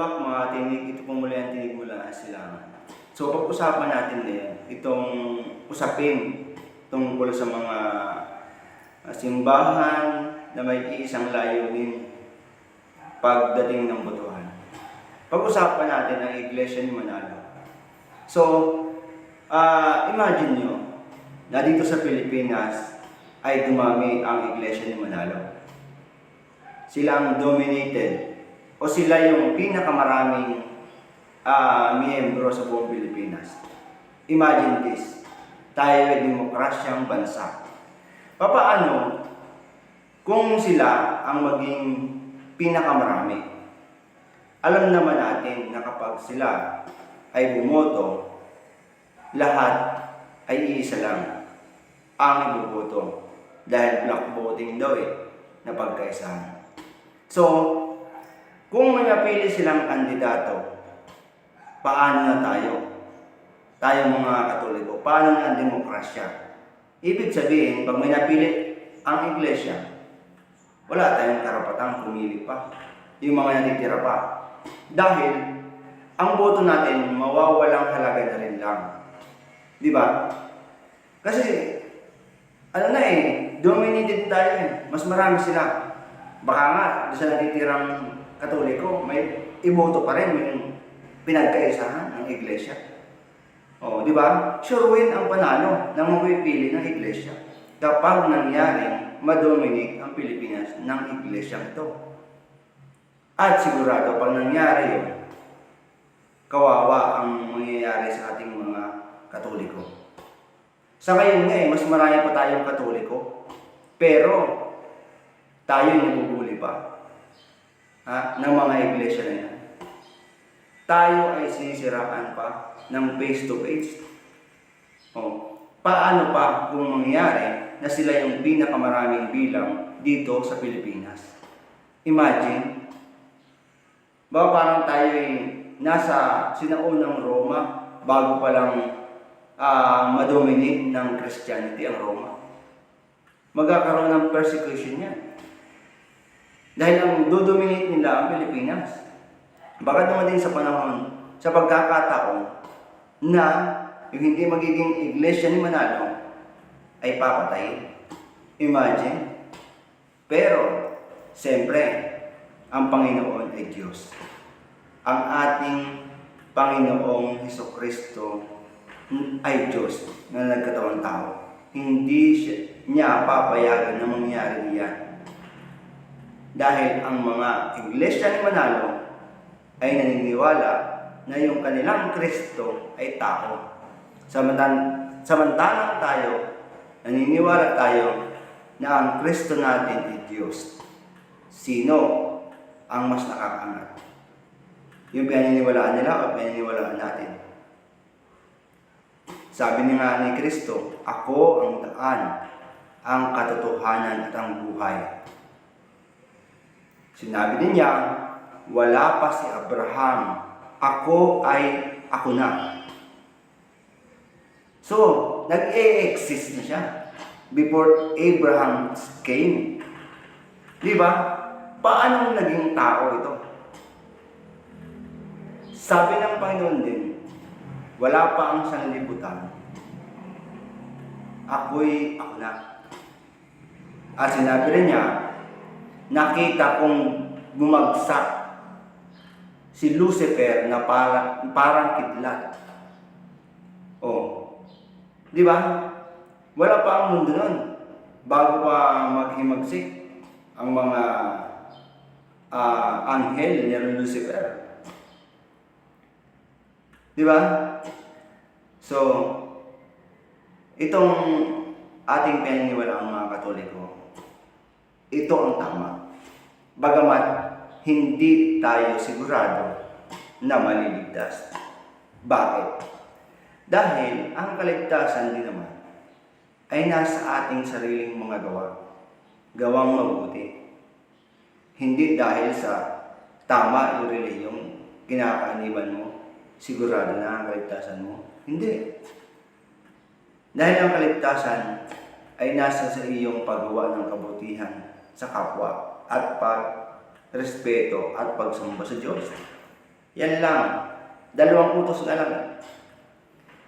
back mga tinig, ito po muli ang tinig mula silangan. So pag-usapan natin ngayon itong usapin tungkol sa mga ah, simbahan na may isang layunin pagdating ng botohan. Pag-usapan natin ang Iglesia ni Manalo. So, ah, imagine nyo na dito sa Pilipinas ay dumami ang Iglesia ni Manalo. Sila ang dominated o sila yung pinakamaraming ah, miyembro sa buong Pilipinas. Imagine this, tayo ay demokrasyang bansa. Papaano kung sila ang maging pinakamarami? Alam naman natin na kapag sila ay bumoto, lahat ay iisa lang ang iboboto dahil block voting daw eh na pagkaisahan. So, kung may napili silang kandidato, paano na tayo? Tayo mga katoliko, paano na ang demokrasya? Ibig sabihin, pag may napili ang iglesia, wala tayong karapatang pumili pa. Yung mga natitira pa. Dahil, ang boto natin mawawalang halaga na rin lang. Di ba? Kasi, ano na eh, dominated tayo eh. Mas marami sila. Baka nga, doon sa natitirang katoliko, may iboto pa rin yung pinagkaisahan ng iglesia. O, di ba? Sure ang panalo ng mapipili ng iglesia kapag nangyaring madominate ang Pilipinas ng iglesia ito. At sigurado, pag nangyari yun, kawawa ang mangyayari sa ating mga katoliko. Sa ngayon nga eh, mas marami pa tayong katoliko, pero tayo yung nabubuli pa ha, ng mga iglesia na yan. Tayo ay sinisiraan pa ng face to face. O, paano pa kung mangyari na sila yung pinakamaraming bilang dito sa Pilipinas? Imagine, baka parang tayo ay nasa sinaunang Roma bago pa lang ah, madominate ng Christianity ang Roma. Magkakaroon ng persecution yan. Dahil ang dodominate nila ang Pilipinas. Baka naman din sa panahon, sa pagkakataon na yung hindi magiging iglesia ni Manalo ay papatayin. Imagine. Pero, siyempre, ang Panginoon ay Diyos. Ang ating Panginoong Heso Kristo ay Diyos na nagkatawang tao. Hindi siya, niya papayagan na mangyari yan. Dahil ang mga iglesia ni Manalo ay naniniwala na yung kanilang Kristo ay tao. Samantalang, samantalang tayo, naniniwala tayo na ang Kristo natin ay Diyos. Sino ang mas nakakangat? Yung pinaniniwalaan nila o pinaniniwalaan natin? Sabi ni nga ni Kristo, Ako ang daan, ang katotohanan at ang buhay. Sinabi din niya, wala pa si Abraham, ako ay ako na. So, nag-e-exist na siya before Abraham came. Di ba? Paano naging tao ito? Sabi ng Panginoon din, wala pa ang sanlibutan. Ako'y ako na. At sinabi rin niya, nakita kong bumagsak si Lucifer na parang, parang kidlat. Oh. Di ba? Wala pa ang mundo nun. Bago pa maghimagsik ang mga ah, anghel ni Lucifer. Di ba? So, itong ating pinaniwala ang mga katoliko, ito ang tama. Bagamat hindi tayo sigurado na maliligtas. Bakit? Dahil ang kaligtasan din naman ay nasa ating sariling mga gawa. Gawang mabuti. Hindi dahil sa tama yung reliyong kinakaaniban mo, sigurado na ang kaligtasan mo. Hindi. Dahil ang kaligtasan ay nasa sa iyong paggawa ng kabutihan sa kapwa at pagrespeto at pagsamba sa Diyos. Yan lang. Dalawang utos na lang.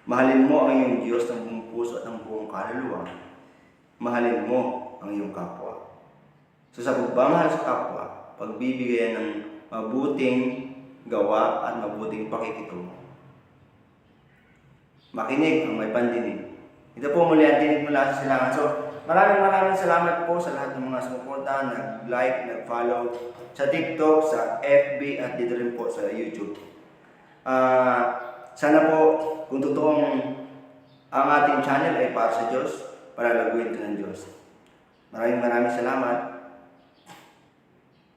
Mahalin mo ang iyong Diyos ng buong puso at ng buong kaluluwa. Mahalin mo ang iyong kapwa. So sa pagmamahal sa kapwa, pagbibigayan ng mabuting gawa at mabuting pakikitungo. Makinig ang may pandinig. Ito po muli ang tinig mula sa silangan. So, maraming maraming salamat po sa lahat ng mga sumuporta, nag-like, nag-follow sa TikTok, sa FB at dito rin po sa YouTube. Ah, sana po kung totoong ang ating channel ay para sa Diyos, para laguin ito ng Diyos. Maraming maraming salamat.